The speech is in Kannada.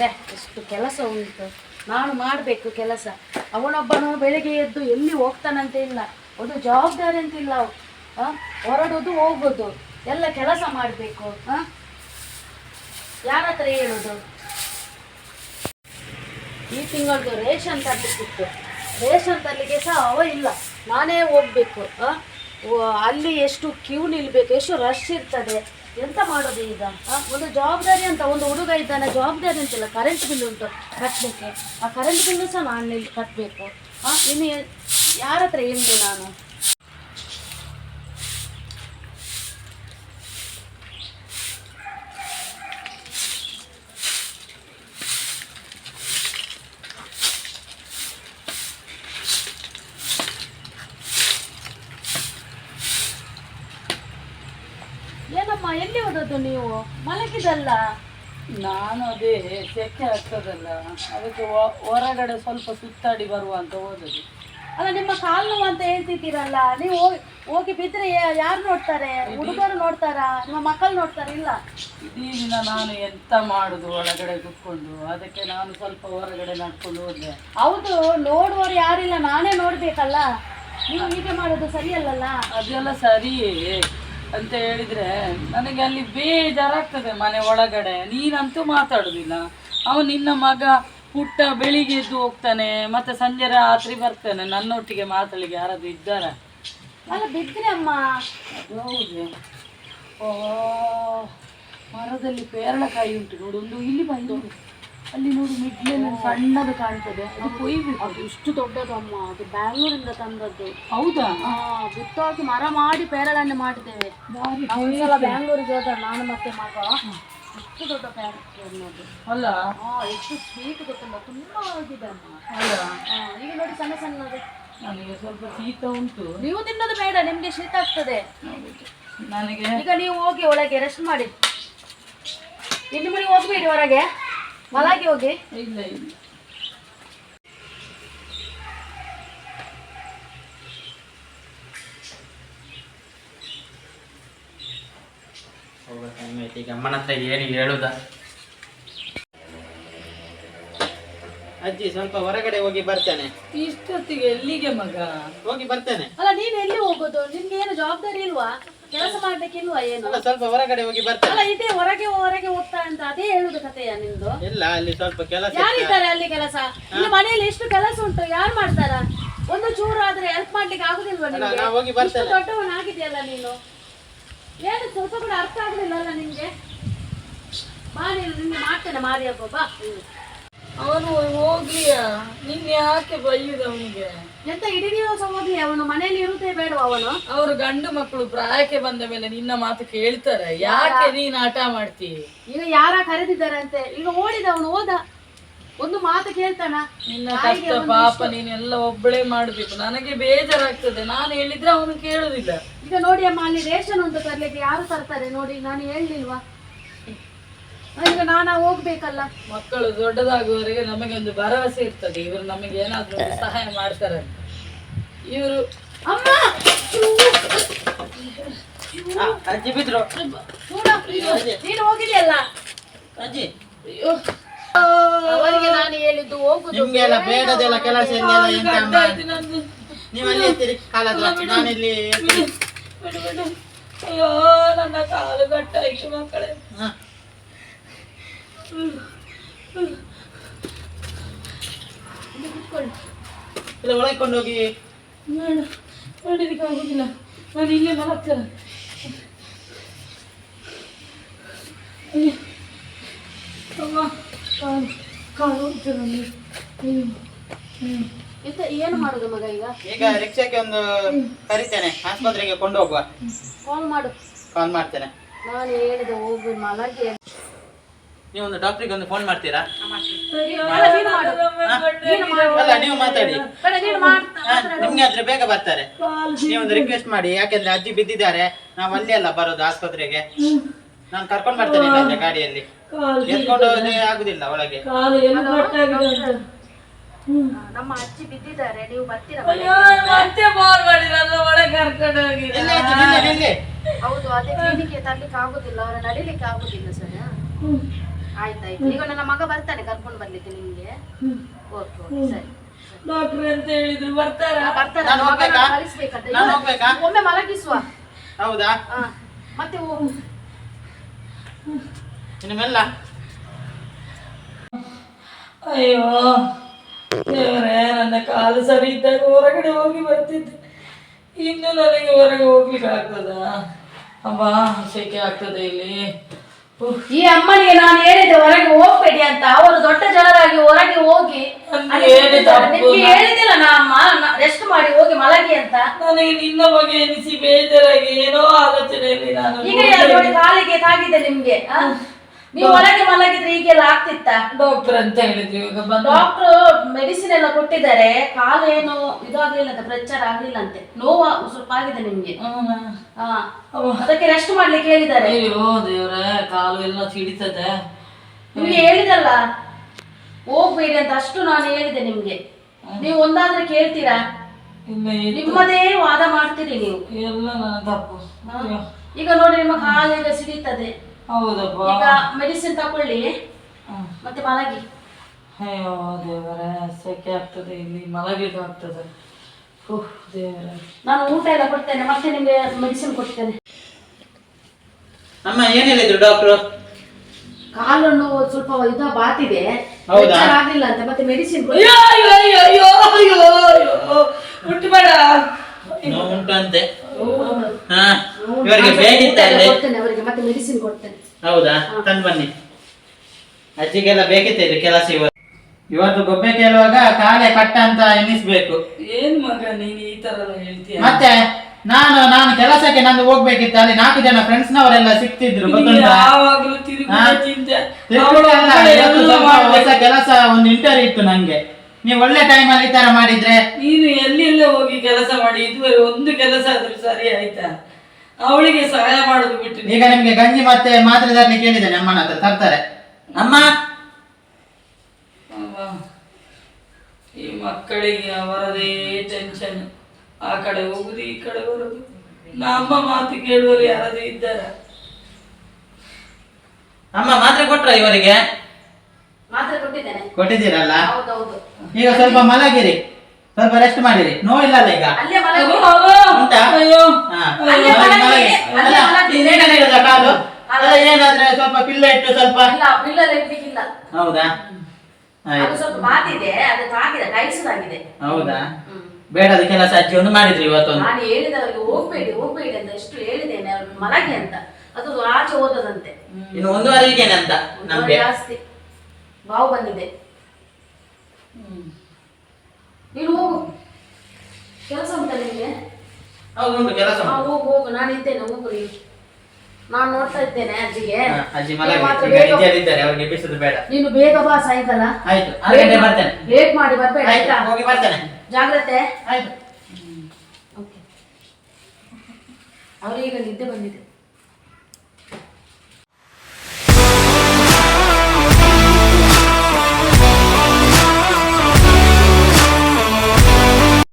ಛೇ, ಎಷ್ಟು ಕೆಲಸ ಉಂಟು. ನಾನು ಮಾಡಬೇಕು ಕೆಲಸ. ಅವನೊಬ್ಬನು ಬೆಳಿಗ್ಗೆ ಎದ್ದು ಎಲ್ಲಿ ಹೋಗ್ತಾನಂತ ಇಲ್ಲ. ಒಂದು ಜವಾಬ್ದಾರಿ ಅಂತ ಇಲ್ಲ? ಹೊರಡೋದು, ಹೋಗೋದು. ಎಲ್ಲ ಕೆಲಸ ಮಾಡಬೇಕು. ಯಾರ ಹತ್ರ ಹೇಳೋದು? ಈ ತಿಂಗಳದು ರೇಷನ್ ತರಲಿಕ್ಕಿತ್ತು. ರೇಷನ್ ತರಲಿಕ್ಕೆ ಸಹ ಅವ ಇಲ್ಲ. ನಾನೇ ಹೋಗ್ಬೇಕು. ಆ? ಅಲ್ಲಿ ಎಷ್ಟು ಕ್ಯೂ ನಿಲ್ಬೇಕು, ಎಷ್ಟು ರಶ್ ಇರ್ತದೆ, ಎಂತ ಮಾಡೋದು ಈಗ? ಒಂದು ಜವಾಬ್ದಾರಿ ಅಂತ, ಒಂದು ಹುಡುಗ ಇದ್ದಾನೆ, ಜವಾಬ್ದಾರಿ ಅಂತಿಲ್ಲ ಕರೆಂಟ್ ಬಿಲ್ ಉಂಟು ಕಟ್ಟಲಿಕ್ಕೆ ಆ ಕರೆಂಟ್ ಬಿಲ್ಲು ಸಹ ನಾನು ಕಟ್ಟಬೇಕು ಇನ್ನು ಯಾರ ಹತ್ರ ಹೇಳಿ ನಾನು? ಹೋದದ್ದು ನೀವು ಮಲಗಿದಲ್ಲ? ನಾನು ಅದೇ ಸೆಕೆ ಆಗ್ತದಲ್ಲ ಅದಕ್ಕೆ ಹೊರಗಡೆ ಸ್ವಲ್ಪ ಸುತ್ತಾಡಿ ಬರುವ ಅಂತ ಹೋದದ್ದು. ಅಲ್ಲ ನಿಮ್ಮ ಕಾಲು ನೋವು ಅಂತ ಹೇಳ್ತಿದ್ದೀರಲ್ಲ. ನೀವು ಹೋಗಿ- ಹೋಗಿ ಬಿದ್ರೆ ಯಾರು ನೋಡ್ತಾರೆ? ಹುಡುಗರು ನೋಡ್ತಾರಾ? ನಿಮ್ಮ ಮಕ್ಕಳು ನೋಡ್ತಾರೆ? ಇಲ್ಲ? ಇಡೀ ದಿನ ನಾನು ಎಂತ ಮಾಡುದು ಒಳಗಡೆ ಕುತ್ಕೊಂಡು? ಅದಕ್ಕೆ ನಾನು ಸ್ವಲ್ಪ ಹೊರಗಡೆ ನಡ್ಕೊಂಡು ಹೋದೆ. ಹೌದು ನೋಡುವವರು ಯಾರಿಲ್ಲ. ನಾನೇ ನೋಡ್ಬೇಕಲ್ಲ. ನೀವು ಹೀಗೆ ಮಾಡೋದು ಸರಿಯಲ್ಲಲ್ಲ? ಅದೆಲ್ಲ ಸರಿಯೇ. ಅಂತ ಹೇಳಿದ್ರೆ ನನಗೆ ಅಲ್ಲಿ ಬೇಜಾರಾಗ್ತದೆ ಮನೆ ಒಳಗಡೆ. ನೀನಂತೂ ಮಾತಾಡೋದಿಲ್ಲ. ಅವನು ನಿನ್ನ ಮಗ ಹುಟ್ಟ ಬೆಳಿಗ್ಗೆ ಎದ್ದು ಹೋಗ್ತಾನೆ ಮತ್ತೆ ಸಂಜೆ ರಾತ್ರಿ ಬರ್ತಾನೆ. ನನ್ನೊಟ್ಟಿಗೆ ಮಾತಾಡಲಿಕ್ಕೆ ಯಾರಾದ್ರೂ ಇದ್ದಾರ? ಅಲ್ಲ ಬಿದ್ದರೆ ಅಮ್ಮ. ಹೌದು? ಓ ಮರದಲ್ಲಿ ಪೇರಳಕಾಯಿ ಉಂಟು ನೋಡು ಒಂದು ಇಲ್ಲಿ ಬಂದು ಅಲ್ಲಿ ನೋಡಿ ಮಿಡ್ಲಲ್ಲಿ ಸಣ್ಣದು ಕಾಣ್ತದೆ. ಅದು ಕೊಯ್ಬೇಕು. ಅದು ಇಷ್ಟು ದೊಡ್ಡದು ಅಮ್ಮ ಅದು ಬ್ಯಾಂಗ್ಳೂರಿಂದ ತಂದದ್ದು. ಹೌದಾ? ಬಿತ್ತಾಕಿ ಮರ ಮಾಡಿ ಪೇರಳನ್ನು ಮಾಡಿದ್ದೇವೆ ಭಾರಿ ನಾವು ಒಂದ್ಸಲ ಬ್ಯಾಂಗ್ಳೂರಿಗೆ ಹೋದ ನಾನು ಮತ್ತೆ ಮಗ. ಎಷ್ಟು ದೊಡ್ಡ ಪ್ಯಾಕೆಟ್ ಅಲ್ಲ? ಹಾ ಎಷ್ಟು ಸ್ವೀಟ್ ಗೊತ್ತಿಲ್ಲ ತುಂಬಾ ಆಗಿದೆ ಅಮ್ಮ. ಅಲ್ಲ? ಈಗ ನೋಡಿ ಸಣ್ಣ ಸಣ್ಣದು. ನನಗೆ ಸ್ವಲ್ಪ ಶೀತ ಉಂಟು. ನೀವು ತಿನ್ನೋದು ಬೇಡ ನಿಮ್ಗೆ ಶೀತ ಆಗ್ತದೆ. ನನಗೆ ಈಗ ನೀವು ಹೋಗಿ ಒಳಗೆ ರೆಸ್ಟ್ ಮಾಡಿ. ಇನ್ನು ಮನೆಗೆ ಹೋಗ್ಬೇಡಿ ಹೊರಗೆ. ಮಲಗಿ ಹೋಗಿ. ಇಲ್ಲ ಈಗ ಅಮ್ಮನ ಹತ್ರ ಏನು ಹೇಳುದ? ಅಜ್ಜಿ ಸ್ವಲ್ಪ ಹೊರಗಡೆ ಹೋಗಿ ಬರ್ತೇನೆ. ಇಷ್ಟೊತ್ತಿಗೆ ಎಲ್ಲಿಗೆ ಮಗ? ಹೋಗಿ ಬರ್ತೇನೆ. ಅಲ್ಲ ನೀನ್ ಎಲ್ಲಿ ಹೋಗೋದು? ನಿಮ್ಗೆ ಏನು ಜವಾಬ್ದಾರಿ ಇಲ್ವಾ? ಕೆಲಸ ಮಾಡ್ಬೇಕಿಲ್ವಾ ಏನು? ಅಲ್ಲ ಸ್ವಲ್ಪ ಹೊರಗಡೆ ಹೋಗಿ ಬರ್ತೇನೆ ಅಲ್ಲ ಇದೇ ಹೊರಗೆ ಹೊರಗೆ ಹೋಗ್ತಾ ಅಂತ ಅದೇ ಹೇಳುದು ಕಥೆಯ ನಿಮ್ದು. ಇಲ್ಲ ಅಲ್ಲಿ ಸ್ವಲ್ಪ ಕೆಲಸ. ಯಾರಿದ್ದಾರೆ ಅಲ್ಲಿ ಕೆಲಸ? ಇಲ್ಲಿ ಮನೆಯಲ್ಲಿ ಎಷ್ಟು ಕೆಲಸ ಉಂಟು ಯಾರು ಮಾಡ್ತಾರ? ಒಂದು ಚೂರು ಆದ್ರೆ ಹೆಲ್ಪ್ ಮಾಡ್ಲಿಕ್ಕೆ ಆಗುದಿಲ್ವಾ ನಿಮ್ಗೆ? ನಾ ಹೋಗಿ ಇಷ್ಟು ಬರ್ತೇನೆ ದೊಡ್ಡವನಾಗಿದೆಯಲ್ಲ ನೀನು. ಏನು ಸ್ವಲ್ಪ ಕೂಡ ಅರ್ಥ ಆಗುದಿಲ್ಲ ಅಲ್ಲ ನಿಮ್ಗೆ? ಬಾ ನೀನು ನಿಮ್ಗೆ ಮಾಡ್ತೇನೆ ಮಾರಿ ಹಬ್ಬ ಬಾ ನೀನು. ಅವನು ಹೋಗಿ ನಿನ್ನೆ ಯಾಕೆ ಬೈಯುದು ಅವನಿಗೆ? ಎಂತ ಇಡೀ ದಿವಸ ಅವನು ಮನೆಯಲ್ಲಿ ಇರುತ್ತೆ ಬೇಡ ಅವನು? ಅವರು ಗಂಡು ಮಕ್ಕಳು ಪ್ರಾಯಕ್ಕೆ ಬಂದ ಮೇಲೆ ನಿನ್ನ ಮಾತು ಕೇಳ್ತಾರೆ. ಯಾಕೆ ನೀನ್ ಆಟ ಮಾಡ್ತಿ? ಈಗ ಯಾರ ಅಂತ ಈಗ ಓಡಿದ ಅವನು ಹೋದ. ಒಂದು ಮಾತು ಕೇಳ್ತಾನ? ನಿನ್ನ ಕಷ್ಟ ಪಾಪ ನೀನೆಲ್ಲ ಒಬ್ಬಳೇ ಮಾಡ್ಬೇಕು. ನನಗೆ ಬೇಜಾರಾಗ್ತದೆ. ನಾನು ಹೇಳಿದ್ರೆ ಅವನು ಕೇಳುದಿಲ್ಲ. ಈಗ ನೋಡಿ ಅಮ್ಮ ಅಲ್ಲಿ ರೇಷನ್ ಅಂತ ತರ್ಲಿಕ್ಕೆ ಯಾರು ತರ್ತಾರೆ? ನೋಡಿ ನಾನು ಹೇಳಿಲ್ವಾ? ಈಗ ನಾನು ಹೋಗ್ಬೇಕಲ್ಲ? ಮಕ್ಕಳು ದೊಡ್ಡದಾಗುವವರೆಗೆ ನಮಗೆ ಒಂದು ಭರವಸೆ ಇರ್ತದೆ. ಇವರು ನಮಗೆ ಏನಾದ್ರೂ ಒಂದು ಸಹಾಯ ಮಾಡ್ತಾರೆ. ಇವರು ಅಮ್ಮ! ಅಜ್ಜಿ ಬಿದ್ರು. ನೀನು ಹೋಗಿದೆಯಲ್ಲ? ಅಜ್ಜಿ. ಅವರಿಗೆ ನಾನು ಹೇಳಿದ್ದು ಹೋಗುದು. ನಿಮ್ಗೆಲ್ಲ ಬೇಡದೆಲ್ಲ ಕೆಲಸ ಆಯ್ತು ಅಲ್ಲಿ ಇರ್ತೀರಿ? ಕಾಲದ ನಾನಿಲ್ಲಿ ಇರ್ತೀನಿ. ಬಿಡು ಬಿಡು. ಅಯ್ಯೋ ನನ್ನ ಕಾಲು ಗಟ್ಟಾಯ್ತು ಮಕ್ಕಳೇ. ಹ. ಇಲ್ಲ ಒಳಗೆ ಕೊಂಡೋಗಿ ಬೇಡ ನಡೀಲಿಕ್ಕೆ ಆಗುದಿಲ್ಲ. ನಾನು ಇಲ್ಲೇ ಮಲಗ್ತೇನೆ ಕಾಲು ಕಾಲು ನನಗೆ. ಎಂತ ಏನು ಮಾಡುದು ಮಗ ಈಗ? ಈಗ ರಿಕ್ಷಾಕ್ಕೆ ಒಂದು ಕರಿತೇನೆ. ಆಸ್ಪತ್ರೆಗೆ ಕೊಂಡು ಹೋಗುವ. ಕಾಲ್ ಮಾಡು. ಕಾಲ್ ಮಾಡ್ತೇನೆ. ನಾನು ಹೇಳಿದೆ ಹೋಗಿ ಮಲಗಿ ನೀವು ಒಂದು ಡಾಕ್ಟ್ರಿಗೆ ಒಂದು ಫೋನ್ ಮಾಡ್ತೀರಾ ಅಲ್ಲ, ನೀನು ಮಾಡು. ಅಲ್ಲ ನೀವು ಮಾತಾಡಿ. ಬೇಡ ನೀನು ಮಾಡ್ತಾ ಹಾ, ನಿಮ್ಗೆ ಆದ್ರೆ ಬೇಗ ಬರ್ತಾರೆ. ನೀವೊಂದು ರಿಕ್ವೆಸ್ಟ್ ಮಾಡಿ ಯಾಕೆಂದ್ರೆ ಅಜ್ಜಿ ಬಿದ್ದಿದ್ದಾರೆ. ನಾವು ಅಲ್ಲಿ ಅಲ್ಲ ಬರೋದು ಆಸ್ಪತ್ರೆಗೆ. ನಾನು ಕರ್ಕೊಂಡು ಬರ್ತೇನೆ ಇಲ್ಲಾಂದ್ರೆ ಗಾಡಿಯಲ್ಲಿ. ಎತ್ಕೊಂಡು ಹೋದ್ರೆ ಆಗುದಿಲ್ಲ ಒಳಗೆ. ನಮ್ಮ ಅಜ್ಜಿ ಬಿದ್ದಿದ್ದಾರೆ. ನೀವು ಬರ್ತೀರಾ ಮತ್ತೆ ಫೋನ್ ಮಾಡಿ ಒಳಗೆ ಕರ್ಕೊಂಡು ಹೋಗಿ ಎಲ್ಲಿ ಅಜ್ಜಿ ನಿಲ್ಲಿ ನಿಲ್ಲಿ ಹೌದು ಅದೇ ಕ್ಲಿನಿಕ್ಗೆ ತರ್ಲಿಕ್ಕೆ ಆಗುದಿಲ್ಲ ಅವರ ನಡಿಲಿಕ್ಕೆ ಆಗುದಿಲ್ಲ ಸರ್ ಆಯ್ತಾಯ್ತು ಈಗ ನನ್ನ ಮಗ ಬರ್ತಾನೆ ಕರ್ಕೊಂಡು ಬರ್ಲಿಕ್ಕೆ ನಿಮ್ಗೆ. ಓಕೆ ಓಕೆ ಸರಿ. ಡಾಕ್ಟರ್ ಅಂತ ಹೇಳಿದ್ರು ಬರ್ತಾರ? ಆ, ನಾನು ಹೋಗ್ಬೇಕಾ? ಕಳಿಸ್ಬೇಕಂತ. ನಾನು ಹೋಗ್ಬೇಕಾ? ಒಮ್ಮೆ ಮಲಗಿಸುವ. ಹೌದಾ? ಹಾ ಮತ್ತೆ ಹೋಗು. ಇನ್ನು ಅಯ್ಯೋ ದೇವರೇ ನನ್ನ ಕಾಲು ಸರಿ ಇದ್ದಾಗ ಹೊರಗಡೆ ಹೋಗಿ ಬರ್ತಿದ್ದೆ. ಇನ್ನು ನನಗೆ ಹೊರಗೆ ಹೋಗ್ಲಿಕ್ಕೆ ಆಗ್ತದ ಅಬ್ಬಾ ಸೆಕೆ ಆಗ್ತದೆ ಇಲ್ಲಿ. ಈ ಅಮ್ಮನಿಗೆ ನಾನು ಹೇಳಿದೆ ಹೊರಗೆ ಹೋಗ್ಬೇಡಿ ಅಂತ ಅವರು ದೊಡ್ಡ ಜನರಾಗಿ ಹೊರಗೆ ಹೋಗಿ. ತಪ್ಪು? ನಿಮ್ಗೆ ಹೇಳಿದಿಲ್ಲ ನಾ ಅಮ್ಮ ರೆಸ್ಟ್ ಮಾಡಿ ಹೋಗಿ ಮಲಗಿ ಅಂತ ನನಗೆ ನಿನ್ನ ಬಗ್ಗೆ ಎನಿಸಿ ಬೇಜಾರಾಗಿ ಏನೋ ಆಲೋಚನೆಯಲ್ಲಿ ನಾನು ಈಗ ನೋಡಿ ಕಾಲಿಗೆ ತಾಗಿದೆ ನಿಮ್ಗೆ ಆ? ನೀವು ಒಳಗೆ ಮಲಗಿದ್ರೆ ಈಗೆಲ್ಲ ಆಗ್ತಿತ್ತ? ಡಾಕ್ಟರ್ ಅಂತ ಹೇಳಿದ್ರು ಇವಾಗ ಬಂದು. ಡಾಕ್ಟರ್ ಮೆಡಿಸಿನ್ ಎಲ್ಲ ಕೊಟ್ಟಿದ್ದಾರೆ. ಕಾಲು ಏನು ಇದಾಗ್ಲಿಲ್ಲ ಅಂತ ಪ್ರಚಾರ ಆಗ್ಲಿಲ್ಲ ಅಂತೆ ನೋವು ಸ್ವಲ್ಪ ಆಗಿದೆ ನಿಮ್ಗೆ. ಅದಕ್ಕೆ ರೆಸ್ಟ್ ಮಾಡ್ಲಿಕ್ಕೆ ಹೇಳಿದ್ದಾರೆ. ಅಯ್ಯೋ ದೇವ್ರೆ ಕಾಲು ಎಲ್ಲ ಸಿಡಿತದೆ. ನಿಮ್ಗೆ ಹೇಳಿದಲ್ಲ? ಹೋಗ್ಬೇಡಿ ಅಂತ ಅಷ್ಟು ನಾನು ಹೇಳಿದೆ ನಿಮ್ಗೆ. ನೀವು ಒಂದಾದ್ರೆ ಕೇಳ್ತೀರಾ? ನಿಮ್ಮದೇ ವಾದ ಮಾಡ್ತೀರಿ ನೀವು. ಎಲ್ಲ ತಪ್ಪು. ಈಗ ನೋಡಿ ನಿಮ್ಮ ಈಗ ಸಿಡಿತದೆ. ಹೌದಪ್ಪ. ಈಗ ಮೆಡಿಸಿನ್ ತಕೊಳ್ಳಿ. ಹ್ಮ್. ಮತ್ತೆ ಮಲಗಿ. ಅಯ್ಯೋ ದೇವರ ಸೆಕೆ ಆಗ್ತದೆ ಇಲ್ಲಿ ಮಲಗಿಗೆ ಆಗ್ತದೆ. ಓಹ್ ದೇವರೇ. ನಾನು ಊಟ ಎಲ್ಲ ಕೊಡ್ತೇನೆ ಮತ್ತೆ ನಿಮಗೆ ಮೆಡಿಸಿನ್ ಕೊಡ್ತೇನೆ. ಅಮ್ಮ ಏನ್ ಹೇಳಿದ್ರು ಡಾಕ್ಟ್ರು ನೋವು ಸ್ವಲ್ಪ ಇದು ಬಾತಿದೆ. ಹೌದಾ? ಅಂತ ಮತ್ತೆ ಮೆಡಿಸಿನ್ ಅಯ್ಯೋ ಅಯ್ಯೋ ಅಯ್ಯೋ ಅಯ್ಯೋ ಅಯ್ಯೋ ಅಯ್ಯೋ. ಮುಟ್ಬೇಡ ನೋವು ಉಂಟಂತೆ ಹಾ ಇವರಿಗೆ ಕೊಡ್ತೇನೆ ಅವರಿಗೆ ಮತ್ತೆ ಮೆಡಿಸಿನ್ ಕೊಡ್ತೇನೆ. ಹೌದಾ? ತಂದು ಬನ್ನಿ. ಅಜ್ಜಿಗೆಲ್ಲ ಬೇಕಿತ್ತು ಇದು ಕೆಲಸ ಇವತ್ತು ಇವತ್ತು ಗೊಬ್ಬೆ ಕೇಳುವಾಗ ಕಾಲೆ ಕಟ್ಟ ಅಂತ ಎನಿಸ್ಬೇಕು ಏನ್ ಮಗ ನೀನು ಈ ತರ ಹೇಳ್ತೀಯ? ಮತ್ತೆ ನಾನು ನಾನು ಕೆಲಸಕ್ಕೆ ನಂದು ಹೋಗ್ಬೇಕಿತ್ತು. ಅಲ್ಲಿ ನಾಲ್ಕು ಜನ ಫ್ರೆಂಡ್ಸ್ ನವರೆಲ್ಲ ಸಿಕ್ತಿದ್ರು ನಿನಗೆ ಗೊತ್ತುಂಟಾ? ಯಾವಾಗಲೂ ತಿರುಗುವ ಹಾ? ಚಿಂತೆ. ತಿರುಗುವ ಅಲ್ಲ, ಇವತ್ತು ಎಲ್ಲ ಸ್ವಲ್ಪ ಮಾಡ್ಬೇಕು. ಹೊಸ ಕೆಲಸ ಒಂದು ಇಂಟರ್ವ್ಯೂ ಇತ್ತು ನಂಗೆ. ನೀವು ಒಳ್ಳೆ ಟೈಮಲ್ಲಿ ಈ ತರ ಮಾಡಿದ್ರೆ? ನೀನು ಎಲ್ಲೆಲ್ಲ ಹೋಗಿ ಕೆಲಸ ಮಾಡಿ ಇದುವರೆ ಒಂದು ಕೆಲಸ ಆದ್ರೂ ಸರಿ ಆಯ್ತಾ? ಅವಳಿಗೆ ಸಹಾಯ ಮಾಡುದು ಬಿಟ್ಟು ಈಗ ನಿಮ್ಗೆ ಗಂಜಿ ಮತ್ತೆ ಮಾತ್ರೆ ತರ್ಲಿಕ್ಕೆ ಹೇಳಿದ್ದೇನೆ ಅಮ್ಮನ ಹತ್ರ ತರ್ತಾರೆ. ಅಮ್ಮ! ಅಲ್ವಾ? ಈ ಮಕ್ಕಳಿಗೆ ಅವರದೇ ಟೆನ್ಷನ್ ಆ ಕಡೆ ಹೋಗುದು ಈ ಕಡೆ ಬರುದು. ನಮ್ಮ ಮಾತು ಕೇಳುವವರು ಯಾರಾದ್ರೂ ಇದ್ದಾರ? ಅಮ್ಮ ಮಾತ್ರೆ ಕೊಟ್ರ ಇವರಿಗೆ? ಮಾತ್ರೆ ಕೊಟ್ಟಿದ್ದೇನೆ. ಕೊಟ್ಟಿದ್ದೀರಲ್ಲ? ಹೌದೌದು. ಈಗ ಸ್ವಲ್ಪ ಮಲಗಿರಿ. ಸ್ವಲ್ಪ ರೆಸ್ಟ್ ಮಾಡಿರಿ. ನೋವಿಲ್ಲಲ್ಲ ಈಗ. ಅಲ್ಲೇ ಮಲಗಿ. ಉಂಟಾ? ಅಯ್ಯೋ. ಹಾ. ಅಲ್ಲೇ ಮಲಗಿ, ಮಲಗಿ, ಮಲಗಿ. ಅಲ್ಲೇ ಅಲ್ಲ, ಇರೋದ ಕಾಲು? ಅಲ್ಲ. ಏನಾದ್ರೆ ಸ್ವಲ್ಪ ಪಿಲ್ಲ ಇಟ್ಟು ಸ್ವಲ್ಪ? ಇಲ್ಲ ಬಿಲ್ಲಲ್ಲಿ ಇಡ್ಲಿಕ್ಕಿಲ್ಲ ಹೌದಾ? ಅದು ಆಯ್ತು. ಸ್ವಲ್ಪ ಮಾತಿದೆ ಅದು ತಾಗಿದೆ ಟೈಲ್ಸ್ ಆಗಿದೆ. ಹೌದಾ? ಬೇಡದ ಕೆಲಸ ಅಜ್ಜಿ ಒಂದು ಮಾಡಿದ್ರಿ ಇವತ್ತು ನಾನು ಹೇಳಿದೆ ಅವರಿಗೆ ಹೋಗ್ಬೇಡಿ ಹೋಗ್ಬೇಡಿ ಅಂತ ಎಷ್ಟು ಹೇಳಿದ್ದೇನೆ ಅವ್ರಿಗೆ ಮಲಗಿ ಅಂತ. ಅದು ಆಚೆ ಓದದಂತೆ ಇನ್ನು ಒಂದು ಅಂತ ನಮ್ಗೆ? ಜಾಸ್ತಿ. ಬಾವು ಬಂದಿದೆ. ನೀನು ಹೋಗು. ಕೆಲಸ ಉಂಟಾ ನಿಮಗೆ ಹೌದು ಉಂಟು ಕೆಲಸ ಹೋಗು ಹೋಗು. ನಾನು ಇದ್ದೇನೆ ಹೋಗು ನೀವು. ನಾನು ನೋಡ್ತಾ ಇದ್ದೇನೆ ಅಜ್ಜಿಗೆ. ಅಜ್ಜಿ ಅವ್ರಿಗೆ ಬಿಸಿದು ಬೇಡ. ನೀನು ಬೇಗ ಬಾ ಸಾಯಂಕಾಲ. ಆಯ್ತು ಆರು ಗಂಟೆ ಬರ್ತೇನೆ. ಲೇಟ್ ಮಾಡಿ ಬರ್ಬೇಡ ಆಯ್ತಾ ಹೋಗಿ ಬರ್ತೇನೆ. ಜಾಗ್ರತೆ. ಆಯ್ತು. ಓಕೆ ಅವರಿಗೆ ನಿದ್ದೆ ಬಂದಿದೆ.